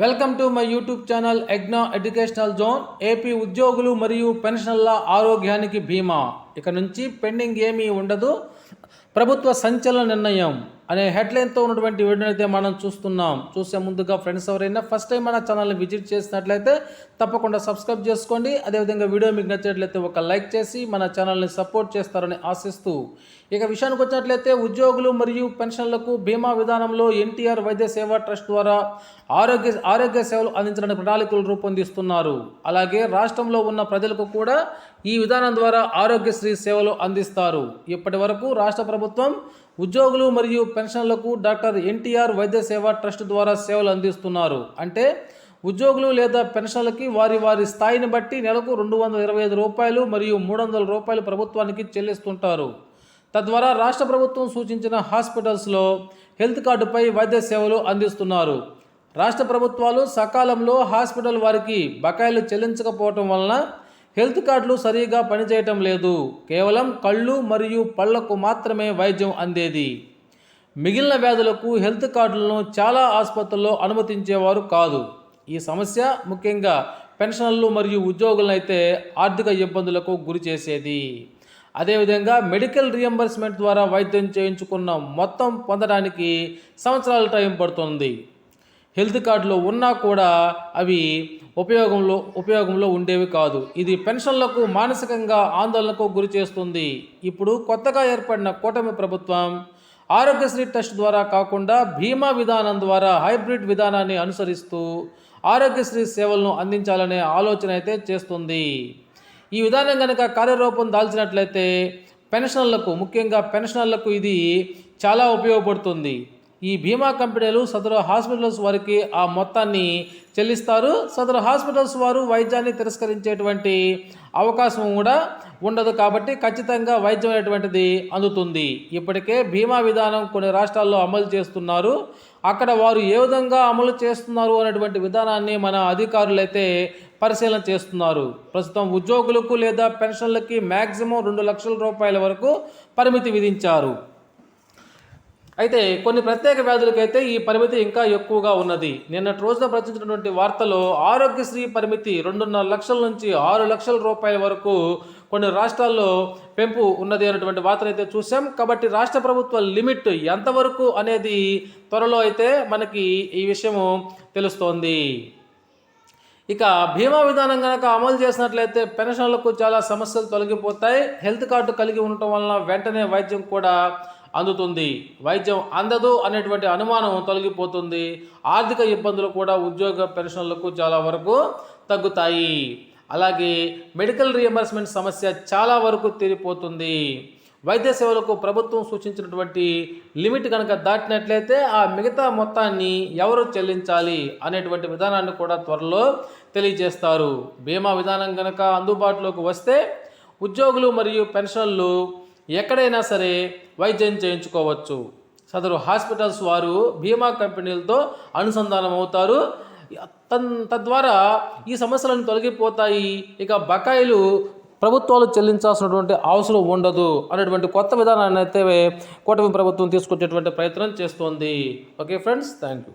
Welcome to my YouTube channel ఎగ్నా educational zone. AP ఉద్యోగులు మరియు పెన్షన్ల ఆరోగ్యానికి బీమా. ఇక నుంచి పెండింగ్ ఏమీ ఉండదు. ప్రభుత్వ సంచలన నిర్ణయం. అనే హెడ్లైన్తో ఉన్నటువంటి వీడియోని అయితే మనం చూస్తున్నాం. చూసే ముందుగా ఫ్రెండ్స్ ఎవరైనా ఫస్ట్ టైం మన ఛానల్ని విజిట్ చేసినట్లయితే తప్పకుండా సబ్స్క్రైబ్ చేసుకోండి. అదేవిధంగా వీడియో మీకు నచ్చినట్లయితే ఒక లైక్ చేసి మన ఛానల్ని సపోర్ట్ చేస్తారని ఆశిస్తూ. ఇక విషయానికి వచ్చినట్లయితే ఉద్యోగులు మరియు పెన్షన్లకు బీమా విధానంలో ఎన్టీఆర్ వైద్య సేవా ట్రస్ట్ ద్వారా ఆరోగ్య ఆరోగ్య సేవలు అందించడానికి ప్రణాళికలు రూపొందిస్తున్నారు. అలాగే రాష్ట్రంలో ఉన్న ప్రజలకు కూడా ఈ విధానం ద్వారా ఆరోగ్యశ్రీ సేవలు అందిస్తారు. ఇప్పటి వరకు రాష్ట్ర ప్రభుత్వం ఉద్యోగులు మరియు పెన్షన్లకు డాక్టర్ ఎన్టీఆర్ వైద్య సేవా ట్రస్ట్ ద్వారా సేవలు అందిస్తున్నారు. అంటే ఉద్యోగులు లేదా పెన్షన్లకి వారి వారి స్థాయిని బట్టి నెలకు రెండు వందల ఇరవై ఐదు రూపాయలు మరియు మూడు వందల రూపాయలు ప్రభుత్వానికి చెల్లిస్తుంటారు. తద్వారా రాష్ట్ర ప్రభుత్వం సూచించిన హాస్పిటల్స్లో హెల్త్ కార్డుపై వైద్య సేవలు అందిస్తున్నారు. రాష్ట్ర ప్రభుత్వాలు సకాలంలో హాస్పిటల్ వారికి బకాయిలు చెల్లించకపోవటం వలన హెల్త్ కార్డులు సరిగా పనిచేయటం లేదు. కేవలం కళ్ళు మరియు పళ్ళకు మాత్రమే వైద్యం అందేది. మిగిలిన వ్యాధులకు హెల్త్ కార్డులను చాలా ఆసుపత్రుల్లో అనుమతించేవారు కాదు. ఈ సమస్య ముఖ్యంగా పెన్షన్లు మరియు ఉద్యోగులను అయితే ఆర్థిక ఇబ్బందులకు గురి చేసేది. అదేవిధంగా మెడికల్ రియంబర్స్మెంట్ ద్వారా వైద్యం చేయించుకున్న మొత్తం పొందడానికి సంవత్సరాల టైం పడుతుంది. హెల్త్ కార్డులో ఉన్నా కూడా అవి ఉపయోగంలో ఉపయోగంలో ఉండేవి కాదు. ఇది పెన్షన్లకు మానసికంగా ఆందోళనకు గురి చేస్తుంది. ఇప్పుడు కొత్తగా ఏర్పడిన కూటమి ప్రభుత్వం ఆరోగ్యశ్రీ టెస్ట్ ద్వారా కాకుండా బీమా విధానం ద్వారా హైబ్రిడ్ విధానాన్ని అనుసరిస్తూ ఆరోగ్యశ్రీ సేవలను అందించాలనే ఆలోచన అయితే చేస్తుంది. ఈ విధానం కనుక కార్యరూపం దాల్చినట్లయితే పెన్షన్లకు ముఖ్యంగా పెన్షనర్లకు ఇది చాలా ఉపయోగపడుతుంది. ఈ బీమా కంపెనీలు సదరు హాస్పిటల్స్ వారికి ఆ మొత్తాన్ని చెల్లిస్తారు. సదరు హాస్పిటల్స్ వారు వైద్యాన్ని తిరస్కరించేటువంటి అవకాశం కూడా ఉండదు కాబట్టి ఖచ్చితంగా వైద్యం అనేటువంటిది అందుతుంది. ఇప్పటికే బీమా విధానం కొన్ని రాష్ట్రాల్లో అమలు చేస్తున్నారు. అక్కడ వారు ఏ విధంగా అమలు చేస్తున్నారు అనేటువంటి విధానాన్ని మన అధికారులైతే పరిశీలన చేస్తున్నారు. ప్రస్తుతం ఉద్యోగులకు లేదా పెన్షన్లకి మ్యాక్సిమం రెండు లక్షల రూపాయల వరకు పరిమితి విధించారు. అయితే కొన్ని ప్రత్యేక వ్యాధులకైతే ఈ పరిమితి ఇంకా ఎక్కువగా ఉన్నది. నిన్నటి రోజున ప్రచురించినటువంటి వార్తలో ఆరోగ్యశ్రీ పరిమితి రెండున్నర లక్షల నుంచి ఆరు లక్షల రూపాయల వరకు కొన్ని రాష్ట్రాల్లో పెంపు ఉన్నది అనేటువంటి వార్తలు అయితే చూసాం కాబట్టి రాష్ట్ర ప్రభుత్వ లిమిట్ ఎంతవరకు అనేది త్వరలో అయితే మనకి ఈ విషయము తెలుస్తోంది. ఇక బీమా విధానం కనుక అమలు చేసినట్లయితే పెన్షన్లకు చాలా సమస్యలు తొలగిపోతాయి. హెల్త్ కార్డు కలిగి ఉండటం వలన వెంటనే వైద్యం కూడా అందుతుంది. వైద్యం అందదు అనేటువంటి అనుమానం తొలగిపోతుంది. ఆర్థిక ఇబ్బందులు కూడా ఉద్యోగ పెన్షన్లకు చాలా వరకు తగ్గుతాయి. అలాగే మెడికల్ రియంబర్స్మెంట్ సమస్య చాలా వరకు తీరిపోతుంది. వైద్య సేవలకు ప్రభుత్వం సూచించినటువంటి లిమిట్ కనుక దాటినట్లయితే ఆ మిగతా మొత్తాన్ని ఎవరు చెల్లించాలి అనేటువంటి విధానాన్ని కూడా త్వరలో తెలియజేస్తారు. బీమా విధానం కనుక అందుబాటులోకి వస్తే ఉద్యోగులు మరియు పెన్షన్లు ఎక్కడైనా సరే వైద్యం చేయించుకోవచ్చు. సదరు హాస్పిటల్స్ వారు బీమా కంపెనీలతో అనుసంధానం అవుతారు. తన్ తద్వారా ఈ సమస్యలను తొలగిపోతాయి. ఇక బకాయిలు ప్రభుత్వాలు చెల్లించాల్సినటువంటి అవసరం ఉండదు అనేటువంటి కొత్త విధానాన్ని అయితే కూటమి ప్రభుత్వం తీసుకొచ్చేటువంటి ప్రయత్నం చేస్తోంది. Okay friends thank you